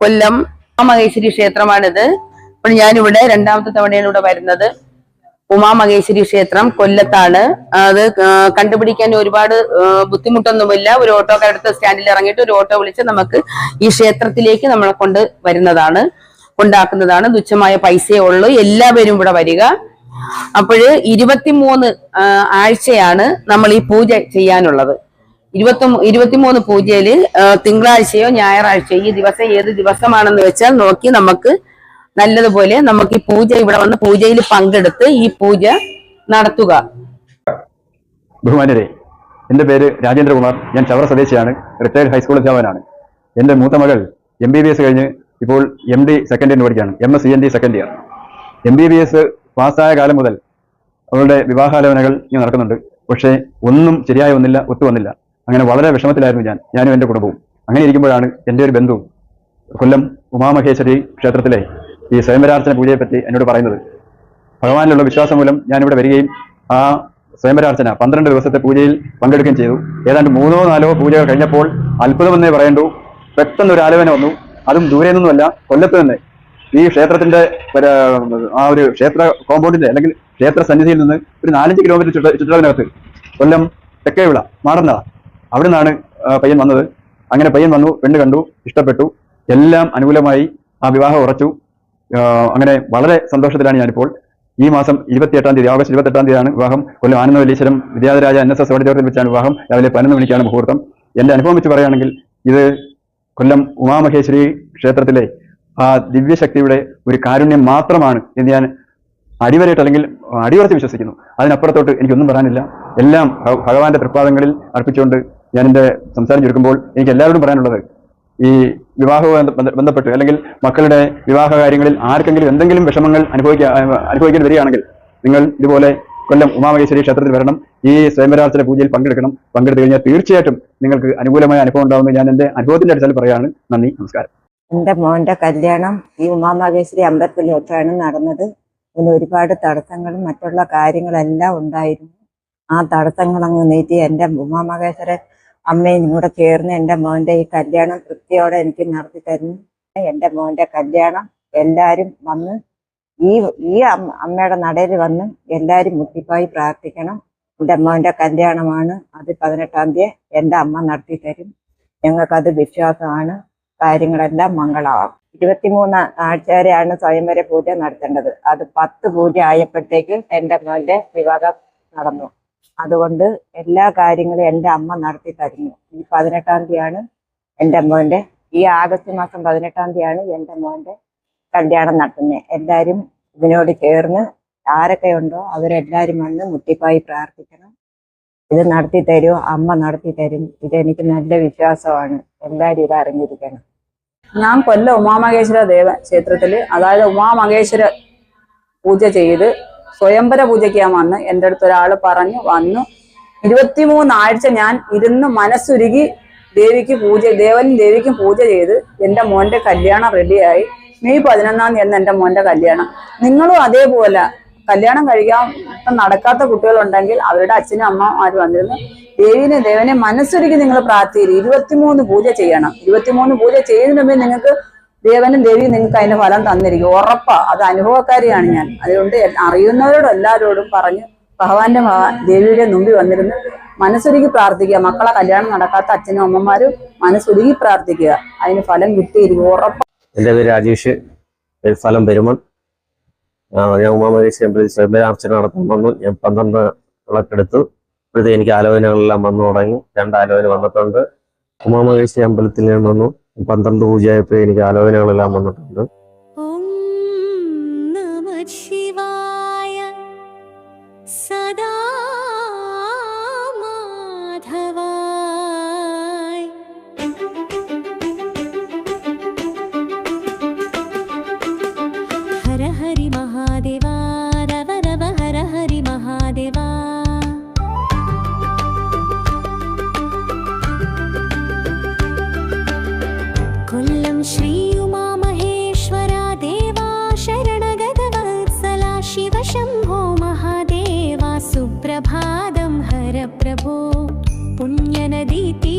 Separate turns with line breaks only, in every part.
കൊല്ലം ഉമാമഹേശ്വരി ക്ഷേത്രമാണിത്. അപ്പോൾ ഞാനിവിടെ രണ്ടാമത്തെ തവണയാണ് ഇവിടെ വരുന്നത് ഉമാമഹേശ്വരി ക്ഷേത്രം കൊല്ലത്താണ്. അത് കണ്ടുപിടിക്കാൻ ഒരുപാട് ബുദ്ധിമുട്ടൊന്നുമില്ല. ഒരു ഓട്ടോക്കാരടുത്ത് സ്റ്റാൻഡിൽ ഇറങ്ങിയിട്ട് ഒരു ഓട്ടോ വിളിച്ച് നമുക്ക് ഈ ക്ഷേത്രത്തിലേക്ക് നമ്മളെ കൊണ്ട് വരുന്നതാണ് കൊണ്ടാക്കുന്നതാണ്. തുച്ഛമായ പൈസയേ ഉള്ളൂ. എല്ലാവരും ഇവിടെ വരിക. അപ്പോഴ് ഇരുപത്തിമൂന്ന് ആഴ്ചയാണ് നമ്മൾ ഈ പൂജ ചെയ്യാനുള്ളത്. ഇരുപത്തി ഇരുപത്തിമൂന്ന് പൂജയിൽ ആ, തിങ്കളാഴ്ചയോ ഞായറാഴ്ചയോ ഈ ദിവസം ഏത് ദിവസമാണെന്ന് വെച്ചാൽ നോക്കി നമുക്ക് നല്ലതുപോലെ നമുക്ക് ഈ പൂജ ഇവിടെ വന്ന് പൂജയിൽ പങ്കെടുത്ത് ഈ പൂജ നടത്തുക.
ബഹുമാന്യരെ എന്റെ പേര് രാജേന്ദ്രകുമാർ ഞാൻ ചവറ സ്വദേശിയാണ്. റിട്ടയർഡ് ഹൈസ്കൂൾ അധ്യാപകനാണ്. എന്റെ മൂത്ത മകൾ എം ബി ബി എസ് കഴിഞ്ഞ് ഇപ്പോൾ എം ഡി സെക്കൻഡ് ഇയർ പഠിക്കുകയാണ്. M S C N D second year M B B S പാസ്സായ കാലം മുതൽ അവളുടെ വിവാഹാലോചനകൾ ഇങ്ങനെ നടക്കുന്നുണ്ട്. പക്ഷേ ഒന്നും ശരിയായി വന്നില്ല ഒത്തു വന്നില്ല. അങ്ങനെ വളരെ വിഷമത്തിലായിരുന്നു ഞാൻ. ഞാനും എന്റെ കുടുംബവും. അങ്ങനെ ഇരിക്കുമ്പോഴാണ് എന്റെ ഒരു ബന്ധു കൊല്ലം ഉമാമഹേശ്വരി ക്ഷേത്രത്തിലെ ഈ സ്വയംവരാർച്ചന പൂജയെപ്പറ്റി എന്നോട് പറയുന്നത്. ഭഗവാനിലുള്ള വിശ്വാസം മൂലം ഞാനിവിടെ വരികയും ആ സ്വയംവരാർച്ചന പന്ത്രണ്ട് ദിവസത്തെ പൂജയിൽ പങ്കെടുക്കുകയും ചെയ്തു. ഏതാണ്ട് മൂന്നോ നാലോ പൂജകൾ കഴിഞ്ഞപ്പോൾ അത്ഭുതമെന്നേ പറയേണ്ടു. പെട്ടെന്ന് ഒരു ആലോചന വന്നു. അതും ദൂരെ നിന്നുമല്ല കൊല്ലത്ത് തന്നെ. ഈ ക്ഷേത്രത്തിന്റെ ആ ഒരു ക്ഷേത്ര കോമ്പൗണ്ടിന്റെ അല്ലെങ്കിൽ ക്ഷേത്ര സന്നിധിയിൽ നിന്ന് ഒരു നാലഞ്ച് കിലോമീറ്റർ ചുറ്റ ചുറ്റളവിനകത്ത് കൊല്ലം തെക്കേവിള മാടന്നള അവിടെ നിന്നാണ് പയ്യൻ വന്നത്. അങ്ങനെ പയ്യൻ വന്നു പെണ്ണ് കണ്ടു ഇഷ്ടപ്പെട്ടു. എല്ലാം അനുകൂലമായി ആ വിവാഹം ഉറച്ചു. അങ്ങനെ വളരെ സന്തോഷത്തിലാണ് ഞാനിപ്പോൾ. ഈ മാസം ഇരുപത്തിയെട്ടാം തീയതി ഓഗസ്റ്റ് ഇരുപത്തെട്ടാം തീയതിയാണ് വിവാഹം. Kollam Anandavalleeswaram Vidyadhiraja N S S ഓഡിറ്റോറിയത്തിൽ വെച്ചാണ് വിവാഹം. രാവിലെ പതിനൊന്ന് മണിക്കാണ് മുഹൂർത്തം. എന്റെ അനുഭവം വെച്ച് പറയുകയാണെങ്കിൽ ഇത് കൊല്ലം ഉമാമഹേശ്വരി ക്ഷേത്രത്തിലെ ആ ദിവ്യശക്തിയുടെ ഒരു കാരുണ്യം മാത്രമാണ് എന്ന് ഞാൻ അടിവരയിട്ട് അല്ലെങ്കിൽ അടിയുറച്ച് വിശ്വസിക്കുന്നു. അതിനപ്പുറത്തോട്ട് എനിക്കൊന്നും പറയാനില്ല. എല്ലാം ഭഗവാന്റെ തൃപ്പാദങ്ങളിൽ അർപ്പിച്ചുകൊണ്ട് ഞാൻ സംസാരം ചുരുക്കുമ്പോൾ എനിക്ക് എല്ലാവരോടും പറയാനുള്ളത് ഈ വിവാഹവുമായി ബന്ധ- ബന്ധപ്പെട്ട് അല്ലെങ്കിൽ മക്കളുടെ വിവാഹ കാര്യങ്ങളിൽ ആർക്കെങ്കിലും എന്തെങ്കിലും വിഷമങ്ങൾ അനുഭവിക്കുക അനുഭവിക്കേണ്ടി വരികയാണെങ്കിൽ നിങ്ങൾ ഇതുപോലെ കൊല്ലം ഉമാമഹേശ്വരി ക്ഷേത്രത്തിൽ വരണം. ഈ സ്വയംവരാർച്ചന പൂജയിൽ പങ്കെടുക്കണം. പങ്കെടുത്തു കഴിഞ്ഞാൽ തീർച്ചയായിട്ടും നിങ്ങൾക്ക് അനുകൂലമായ അനുഭവം ഉണ്ടാവുമെന്ന് ഞാൻ എന്റെ അനുഭവത്തിന്റെ അടിസ്ഥാനത്തിൽ പറയാണ് നന്ദി നമസ്കാരം.
എന്റെ മോന്റെ കല്യാണം ഈ ഉമാമഹേശ്വരി അമ്പലത്തിൽ വെച്ചാണ് നടന്നത്. അതിന് ഒരുപാട് തടസ്സങ്ങളും മറ്റുള്ള കാര്യങ്ങളെല്ലാം ഉണ്ടായിരുന്നു. ആ തടസ്സങ്ങളങ്ങ് അങ്ങ് എന്റെ എന്റെ അമ്മയും കൂടെ ചേർന്ന് എന്റെ മോന്റെ ഈ കല്യാണം തൃപ്തിയോടെ എനിക്ക് നടത്തി തരുന്നു. എന്റെ മോന്റെ കല്യാണം എല്ലാവരും വന്ന് ഈ ഈ അമ്മയുടെ നടയിൽ വന്ന് എല്ലാവരും മുട്ടിപ്പായി പ്രാർത്ഥിക്കണം. എന്റെ മോന്റെ കല്യാണമാണ് അത് പതിനെട്ടാം തീയതി എന്റെ അമ്മ നടത്തി തരും. ഞങ്ങൾക്കത് വിശ്വാസമാണ്. കാര്യങ്ങളെല്ലാം മംഗളമാകും. ഇരുപത്തിമൂന്ന് ആഴ്ചവരെയാണ് സ്വയംവര പൂജ നടത്തേണ്ടത്. അത് പത്ത് പൂജ ആയപ്പോഴത്തേക്ക് എന്റെ മോന്റെ വിവാഹം നടന്നു. അതുകൊണ്ട് എല്ലാ കാര്യങ്ങളും എന്റെ അമ്മ നടത്തി തരുന്നു. ഈ പതിനെട്ടാം തീയതിയാണ് എന്റെ മോന്റെ ഈ ആഗസ്റ്റ് മാസം പതിനെട്ടാം തീയതിയാണ് എന്റെ മോന്റെ കല്യാണം നടത്തുന്നത്. എല്ലാവരും ഇതിനോട് ചേർന്ന് ആരൊക്കെ ഉണ്ടോ അവരെല്ലാവരും വന്ന് മുട്ടിപ്പായി പ്രാർത്ഥിക്കണം. ഇത് നടത്തി തരും അമ്മ നടത്തി തരും. ഇതെനിക്ക് നല്ല വിശ്വാസമാണ്. എല്ലാവരും ഇത് അറിഞ്ഞിരിക്കണം.
ഞാൻ കൊല്ലം ഉമാമഹേശ്വര ദേവ ക്ഷേത്രത്തിൽ അതായത് ഉമാമഹേശ്വര പൂജ ചെയ്ത് സ്വയംവര പൂജയ്ക്ക് ഞാൻ വന്ന് എന്റെ അടുത്ത് ഒരാൾ പറഞ്ഞു വന്നു. ഇരുപത്തിമൂന്നാഴ്ച ഞാൻ ഇരുന്ന് മനസ്സുരുകി ദേവിക്ക് പൂജ ദേവനും ദേവിക്കും പൂജ ചെയ്ത് എന്റെ മോന്റെ കല്യാണം റെഡിയായി. മെയ് പതിനൊന്നാം തീയതി എന്റെ മോന്റെ കല്യാണം. നിങ്ങളും അതേപോലെ കല്യാണം കഴിക്കാൻ നടക്കാത്ത കുട്ടികളുണ്ടെങ്കിൽ അവരുടെ അച്ഛനും അമ്മമാർ വന്നിരുന്നു? ദേവിനെ ദേവനെ മനസ്സൊരുക്കി നിങ്ങൾ പ്രാർത്ഥിക്കും ഇരുപത്തിമൂന്ന് പൂജ ചെയ്യണം. ഇരുപത്തിമൂന്ന് പൂജ ചെയ്യുന്നതിന് നിങ്ങൾക്ക് ദേവനും ദേവിയും നിങ്ങൾക്ക് അതിന്റെ ഫലം തന്നിരിക്കും. ഉറപ്പാ. അത് അനുഭവക്കാരിയാണ് ഞാൻ. അതുകൊണ്ട് അറിയുന്നവരോടും എല്ലാവരോടും പറഞ്ഞ് ഭഗവാന്റെ ദേവിയുടെ മുമ്പിൽ വന്നിരുന്ന് മനസ്സൊരുക്കി പ്രാർത്ഥിക്കുക. മക്കളെ കല്യാണം നടക്കാത്ത അച്ഛനും അമ്മമാരും മനസ്സൊരുക്കി പ്രാർത്ഥിക്കുക. അതിന് ഫലം കിട്ടിയിരിക്കും. ഉറപ്പാ.
എന്റെ പേര് രാജേഷ്. ഫലം പെരുമൺ. ഞാൻ ഉമാമഹേശ്വരി ടെമ്പിളിൽ സ്വയംഭരാർച്ചന നടത്താൻ വന്നു. ഞാൻ പന്ത്രണ്ട് വിളക്കെടുത്തു ഇപ്പോഴത്തെ എനിക്ക് ആലോചനകളെല്ലാം വന്നു തുടങ്ങി. രണ്ട് ആലോചന വന്നിട്ടുണ്ട്. ഉമാമഹേശ്വരി അമ്പലത്തിൽ ഞാൻ വന്നു. പന്ത്രണ്ട് പൂജയായപ്പോൾ എനിക്ക് ആലോചനകളെല്ലാം വന്നിട്ടുണ്ട്.
महादेवा सुप्रभातं हर प्रभो पुण्यनदीति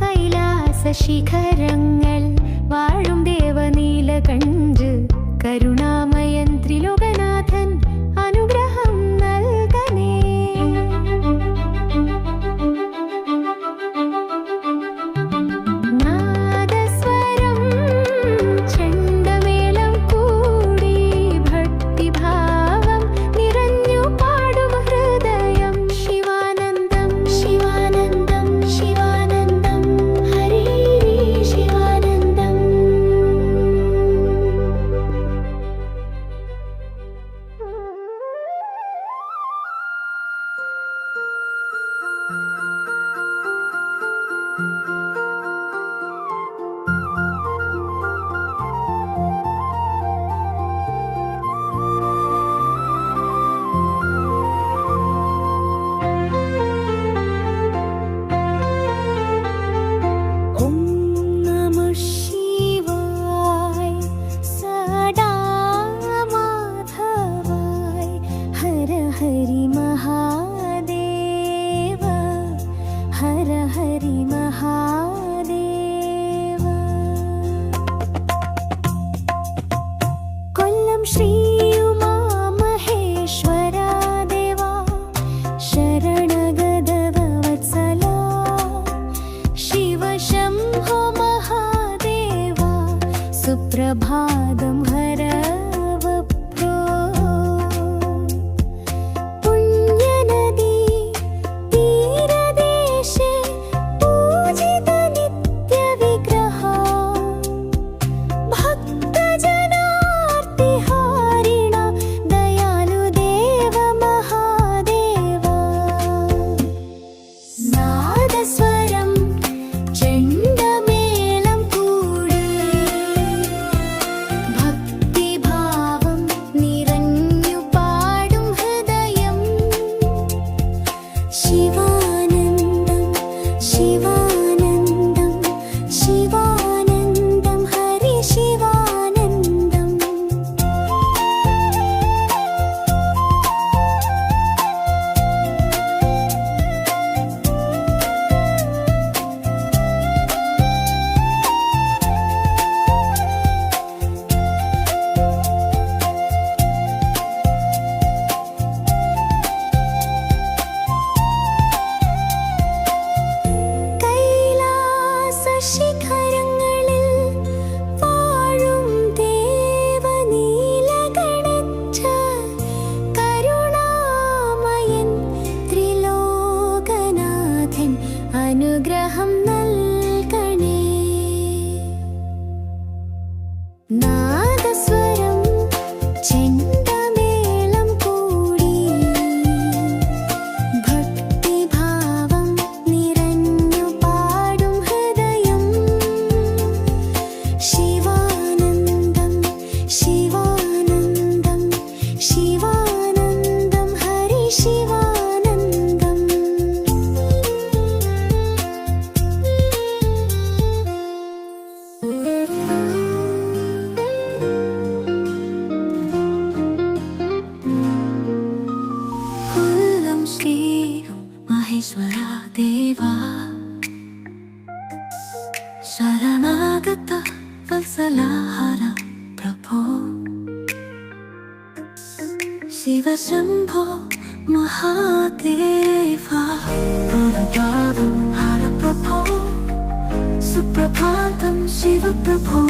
കൈലാസ ശിഖരങ്ങൾ വാഴും ദേവനീല കണ്ട് കരുണാമയന്ത്രിലോ അനുഗ്രഹം शिवशम्भो महादेवा प्रणवादं हरप्रभो सुप्रभातं शिवप्रभो